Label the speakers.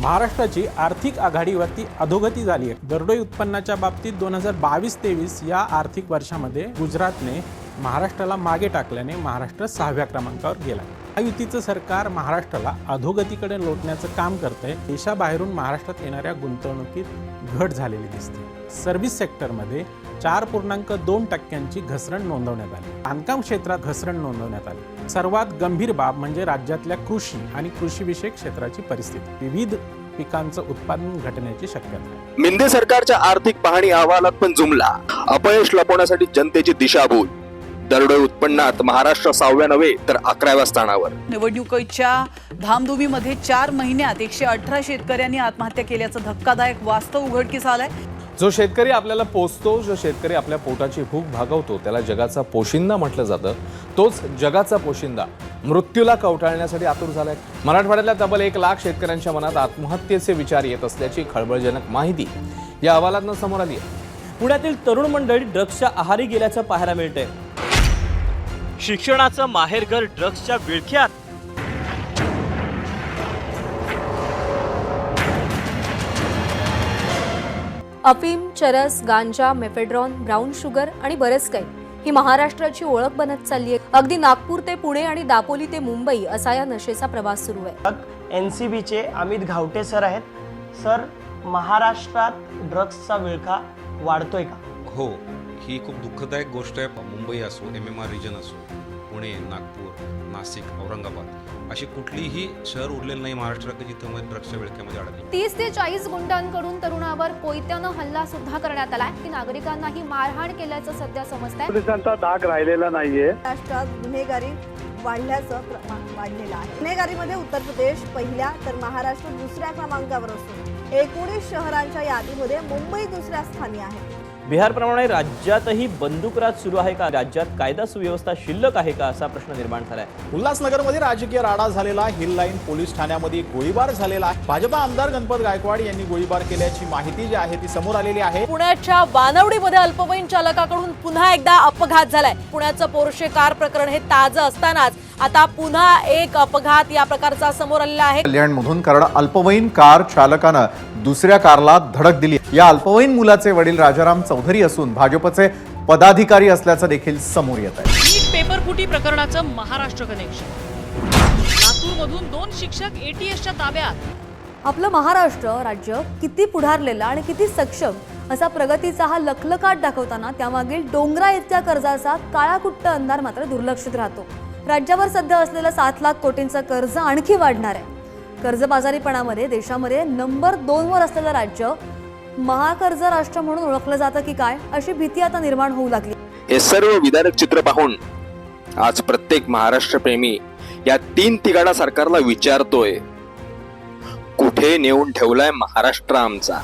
Speaker 1: महाराष्ट्राची आर्थिक आघाडीवरती अधोगती झाली आहे. दरडोई उत्पन्नाच्या बाबतीत दोन हजार बावीस तेवीस या आर्थिक वर्षामध्ये गुजरातने महाराष्ट्राला मागे टाकल्याने महाराष्ट्र सहाव्या क्रमांकावर गेला. महायुतीचं सरकार महाराष्ट्राला अधोगतीकडे लोटण्याचं काम करतंय. देशाबाहेरून महाराष्ट्रात येणाऱ्या गुंतवणुकीत घट झालेली दिसते. सर्व्हिस सेक्टरमध्ये चार पूर्णांक दोन टक्क्यांची घसरण नोंदवण्यात आली. बांधकाम क्षेत्रात घसरण नोंदवण्यात आली. सर्वात गंभीर बाब म्हणजे राज्यातल्या कृषी आणि कृषीविषयक क्षेत्राची परिस्थिती. विविध पिकांचं उत्पादन घटण्याची शक्यता.
Speaker 2: मिंदे सरकारच्या आर्थिक पाहणी अहवालात पण जुमला. अपयश लपवण्यासाठी जनतेची दिशाभूल. दरडोई उत्पन्नात महाराष्ट्र सहाव्या नव्हे तर अकराव्या स्थानावर.
Speaker 3: निवडणुकीच्या धामधुमीमध्ये चार महिन्यात एकशे अठरा शेतकऱ्यांनी आत्महत्या केल्याचं धक्कादायक वास्तव उघडकीस आलंय.
Speaker 4: जो शेतकरी आपल्याला पोचतो जो शेतकरी आपल्या पोटाची भूक भागवतो त्याला जगाचा पोशिंदा म्हटलं जातं. तोच जगाचा पोशिंदा. मृत्यूला कवटाळण्यासाठी आतुर झालाय. मराठवाड्यातल्या तब्बल एक लाख शेतकऱ्यांच्या मनात आत्महत्येचे विचार येत असल्याची खळबळजनक माहिती या अहवालातनं समोर आली आहे.
Speaker 5: पुण्यातील तरुण मंडळी ड्रग्सच्या आहारी गेल्याचं पाहायला मिळतंय. शिक्षणाचं माहेरघर ड्रग्सच्या विळख्यात.
Speaker 6: अफीम चरस गांजा मेफेड्रॉन ब्राऊन शुगर आणि बरंच काही. ही महाराष्ट्राची ओळख बनत चालली आहे. अगदी नागपूर ते पुणे आणि दापोली ते मुंबई असा या नशेचा प्रवास सुरू आहे.
Speaker 7: एन सी बीचे अमित घावटे सर आहेत. सर महाराष्ट्रात ड्रग्सचा विळखा वाढतोय का?
Speaker 8: हो. ही खूप दुःखदायक गोष्ट आहे. मुंबई असो एम एम आर रिजन असो पुणे नागपूर नाशिक औरंगाबाद अशी कुठलीही शहर उरलेलं नाही महाराष्ट्रात की जिथं ड्रग्सच्या विळख्यामध्ये अडकले.
Speaker 9: तीस ते चाळीस गुंडांकडून तरुणावर कोयत्यानं हल्ला सुद्धा करण्यात आलाय. की नागरिकांनाही मारहाण केल्याचं सध्या समजतंय.
Speaker 10: पोलिसांचा धाक राहिलेला नाहीये.
Speaker 11: महाराष्ट्रात गुन्हेगारी वाढल्याचं प्रमाण वाढलेलं आहे. गुन्हेगारीमध्ये उत्तर प्रदेश पहिल्या तर महाराष्ट्र दुसऱ्या क्रमांकावर असून एकोणीस शहरांच्या यादीमध्ये मुंबई दुसऱ्या स्थानी आहे.
Speaker 5: बिहारप्रमाणे राज्यातही बंदूकराज सुरू आहे का? राज्यात कायदा सुव्यवस्था शिल्लक आहे का? असा प्रश्न निर्माण झालाय.
Speaker 12: उल्हासनगरमध्ये राजकीय राडा झालेला हिल लाईन पोलीस ठाण्यामध्ये गोळीबार झालेला आहे. भाजपा आमदार गणपत गायकवाड यांनी गोळीबार केल्याची माहिती जी आहे ती समोर आलेली आहे.
Speaker 3: पुण्याच्या वानवडीमध्ये अल्पवयीन चालकाकडून पुन्हा एकदा अपघात झालाय. पुण्याचं पोर्शे कार प्रकरण हे ताजं असतानाच आता पुन्हा एक अपघात या प्रकारचा समोर आलेला आहे.
Speaker 12: कल्याणमधून कारण अल्पवयीन कार चालकानं दुसऱ्या कारला धडक दिली. या अल्पवयीन मुलाचे वडील राजाराम चौधरी असून भाजपचे पदाधिकारी असल्याचं देखील समोर येत आहे.
Speaker 3: पेपर फुटी प्रकरणाचं महाराष्ट्र कनेक्शन लातूरमधून दोन शिक्षक एटीएसच्या ताब्यात.
Speaker 6: आपलं महाराष्ट्र राज्य किती पुढारलेलं आणि किती सक्षम असा प्रगतीचा हा लखलखाट दाखवताना त्यामागील डोंगरा इतक्या कर्जाचा काळाकुट्ट अंधार मात्र दुर्लक्षित राहतो. राज्यावर सध्या असलेलं सात लाख कोटींचं कर्ज आणखी वाढणार आहे. कर्जबाजारीपणामध्ये देशामध्ये नंबर दोनवर असलेलं राज्य महाकर्ज राष्ट्र म्हणून ओळखलं जातं की काय अशी भीती आता निर्माण होऊ लागली.
Speaker 2: हे सर्व विदारक चित्र पाहून आज प्रत्येक महाराष्ट्र प्रेमी या तीन तिगाडा सरकारला विचारतोय कुठे नेऊन ठेवलाय महाराष्ट्र आमचा?